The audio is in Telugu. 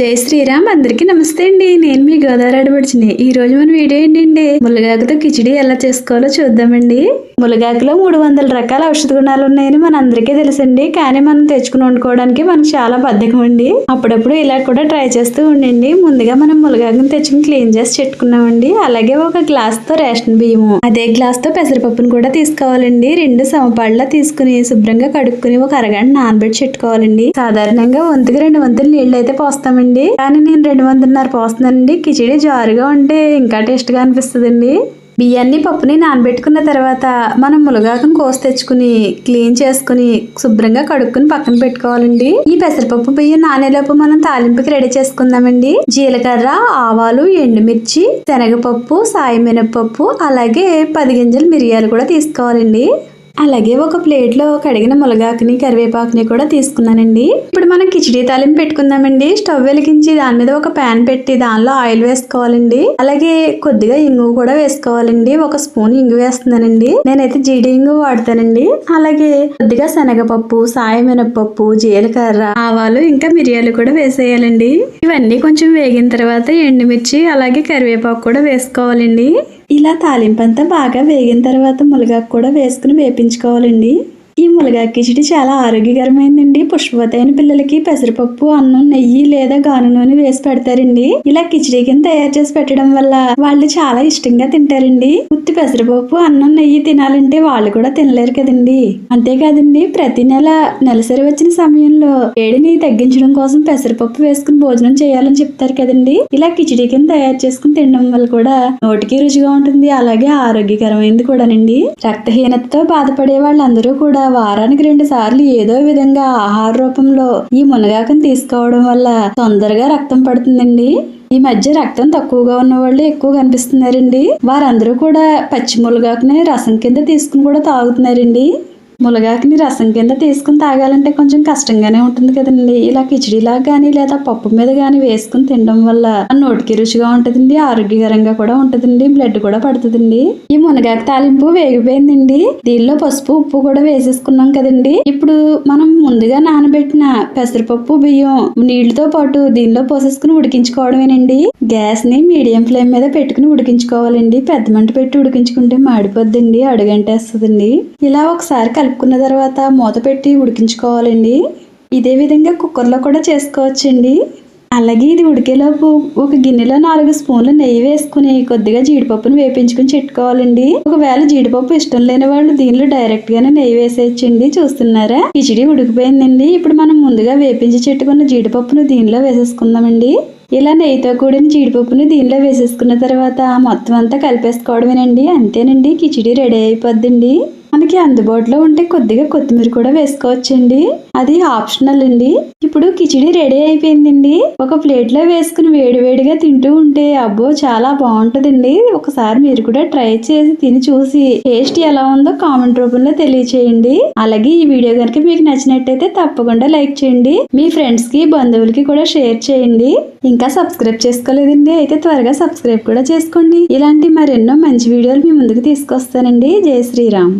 జై శ్రీరామ్. అందరికీ నమస్తే అండి. నేను మీ గోదావరి ఆడబడిచిని ఈ రోజు మన వీడియో ఏంటండి? ములగాకుతో కిచిడి ఎలా చేసుకోవాలో చూద్దామండి. ములగాకులో మూడు వందల రకాల ఔషధ గుణాలు ఉన్నాయని మన అందరికీ తెలుసండి. కానీ మనం తెచ్చుకుని వండుకోవడానికి మనకు చాలా బద్ధకం అండి అప్పుడప్పుడు ఇలా కూడా ట్రై చేస్తూ ఉండండి. ముందుగా మనం ములగాకుని తెచ్చుకుని క్లీన్ చేసి పెట్టుకున్నామండి అలాగే ఒక గ్లాస్తో రేషన్ బియ్యము. అదే గ్లాస్తో పెసరపప్పును కూడా తీసుకోవాలండి. రెండు సమపాళ్ళ తీసుకుని శుభ్రంగా కడుక్కుని ఒక అరగంట నానబెట్టి పెట్టుకోవాలండి సాధారణంగా వంతుకి రెండు వంతులు నీళ్ళు అయితే పోస్తామండి. కానీ నేను రెండు వంతున్నర పోస్తున్నానండి కిచిడి జారుగా ఉంటే ఇంకా టేస్ట్గా అనిపిస్తుందండి. బియ్యాన్ని పప్పుని నానబెట్టుకున్న తర్వాత మనం ములగాకం కోసి తెచ్చుకుని క్లీన్ చేసుకుని శుభ్రంగా కడుక్కుని పక్కన పెట్టుకోవాలండి. ఈ పెసరపప్పు బియ్యం నానేలోపు మనం తాలింపుకి రెడీ చేసుకుందామండి. జీలకర్ర ఆవాలు ఎండుమిర్చి శనగపప్పు సాయి మినపప్పు అలాగే పది గింజలు మిరియాలు కూడా తీసుకోవాలండి. అలాగే ఒక ప్లేట్లో కడిగిన ములగాకుని కరివేపాకుని కూడా తీసుకున్నానండి. ఇప్పుడు మనం కిచిడి తాలింపు పెట్టుకుందామండి. స్టవ్ వెలిగించి దాని మీద ఒక ప్యాన్ పెట్టి దానిలో ఆయిల్ వేసుకోవాలండి. అలాగే కొద్దిగా ఇంగు కూడా వేసుకోవాలండి. ఒక స్పూన్ ఇంగు వేస్తున్నానండి. నేనైతే జీడి ఇంగు వాడతానండి. అలాగే కొద్దిగా శనగపప్పు సాయం మినపప్పు జీలకర్ర ఆవాలు ఇంకా మిరియాలు కూడా వేసేయాలండి. ఇవన్నీ కొంచెం వేగిన తర్వాత ఎండుమిర్చి అలాగే కరివేపాకు కూడా వేసుకోవాలండి. ఇలా తాలింపంతా బాగా వేగిన తర్వాత ములగాకు కూడా వేసుకుని వేపించుకోవాలండి. ఈ ములగా కిచిడి చాలా ఆరోగ్యకరమైందండి. పుష్పవతి అయిన పిల్లలకి పెసరపప్పు అన్నం నెయ్యి లేదా గాను నూనె వేసి పెడతారండి. ఇలా కిచిడి కింద తయారు చేసి పెట్టడం వల్ల వాళ్ళు చాలా ఇష్టంగా తింటారండి. ఉత్తి పెసరపప్పు అన్నం నెయ్యి తినాలంటే వాళ్ళు కూడా తినలేరు కదండి. అంతేకాదండి ప్రతి నెల నెలసరి వచ్చిన సమయంలో వేడిని తగ్గించడం కోసం పెసరపప్పు వేసుకుని భోజనం చేయాలని చెప్తారు కదండి. ఇలా కిచిడి కింద తయారు చేసుకుని తినడం వల్ల కూడా నోటికి రుచిగా ఉంటుంది. అలాగే ఆరోగ్యకరమైనది కూడానండి. రక్తహీనతతో బాధపడే వాళ్ళందరూ కూడా వారానికి రెండు సార్లు ఏదో విధంగా ఆహార రూపంలో ఈ మునగాకను తీసుకోవడం వల్ల తొందరగా రక్తం పడుతుందండి. ఈ మధ్య రక్తం తక్కువగా ఉన్న వాళ్ళు ఎక్కువ కనిపిస్తున్నారండి. వారందరూ కూడా పచ్చి మునగాకుని రసం కింద తీసుకుని కూడా తాగుతున్నారండి. ములగాకుని రసం కింద తీసుకుని తాగాలంటే కొంచెం కష్టంగానే ఉంటుంది కదండి. ఇలా కిచిడిలా కానీ లేదా పప్పు మీద కానీ వేసుకుని తినడం వల్ల నోటికి రుచిగా ఉంటుందండి ఆరోగ్యకరంగా కూడా ఉంటుందండి బ్లడ్ కూడా పడుతుందండి. ఈ మునగాకు తాలింపు వేగిపోయిందండి. దీనిలో పసుపు ఉప్పు కూడా వేసేసుకున్నాం కదండి. ఇప్పుడు మనం ముందుగా నానబెట్టిన పెసరపప్పు బియ్యం నీళ్ళతో పాటు దీనిలో పోసేసుకుని ఉడికించుకోవడమేనండి. గ్యాస్ని మీడియం ఫ్లేమ్ మీద పెట్టుకుని ఉడికించుకోవాలండి. పెద్ద మంట పెట్టి ఉడికించుకుంటే మాడిపోద్దండి అడుగంటేస్తుందండి. ఇలా ఒకసారి కలిపి కలుపుకున్న తర్వాత మూత పెట్టి ఉడికించుకోవాలండి. ఇదే విధంగా కుక్కర్లో కూడా చేసుకోవచ్చండి. అలాగే ఇది ఉడికేలోపు ఒక గిన్నెలో నాలుగు స్పూన్లు నెయ్యి వేసుకుని కొద్దిగా జీడిపప్పును వేపించుకుని చెట్టుకోవాలండి. ఒకవేళ జీడిపప్పు ఇష్టం లేని వాళ్ళు దీనిలో డైరెక్ట్ గానే నెయ్యి వేసేయచ్చండి. చూస్తున్నారా? కిచిడి ఉడికిపోయిందండి. ఇప్పుడు మనం ముందుగా వేపించి చెట్టుకున్న జీడిపప్పును దీనిలో వేసేసుకుందామండి. ఇలా నెయ్యితో కూడిన జీడిపప్పుని దీనిలో వేసేసుకున్న తర్వాత మొత్తం అంతా కలిపేసుకోవడమేనండి. అంతేనండి. కిచిడి రెడీ అయిపోద్దండి. మనకి అందుబాటులో ఉంటే కొద్దిగా కొత్తిమీర కూడా వేసుకోవచ్చండి. అది ఆప్షనల్ అండి. ఇప్పుడు కిచిడి రెడీ అయిపోయిందండి. ఒక ప్లేట్లో వేసుకుని వేడివేడిగా తింటూ ఉంటే అబ్బో చాలా బాగుంటుందండి. ఒకసారి మీరు కూడా ట్రై చేసి తిని చూసి టేస్ట్ ఎలా ఉందో కామెంట్ రూపంలో తెలియచేయండి. అలాగే ఈ వీడియో కనుక మీకు నచ్చినట్టయితే తప్పకుండా లైక్ చేయండి. మీ ఫ్రెండ్స్కి బంధువులకి కూడా షేర్ చేయండి. ఇంకా సబ్స్క్రైబ్ చేసుకోలేదండి అయితే త్వరగా సబ్స్క్రైబ్ కూడా చేసుకోండి. ఇలాంటి మరెన్నో మంచి వీడియోలు మీ ముందుకు తీసుకొస్తానండి. జై శ్రీరామ్.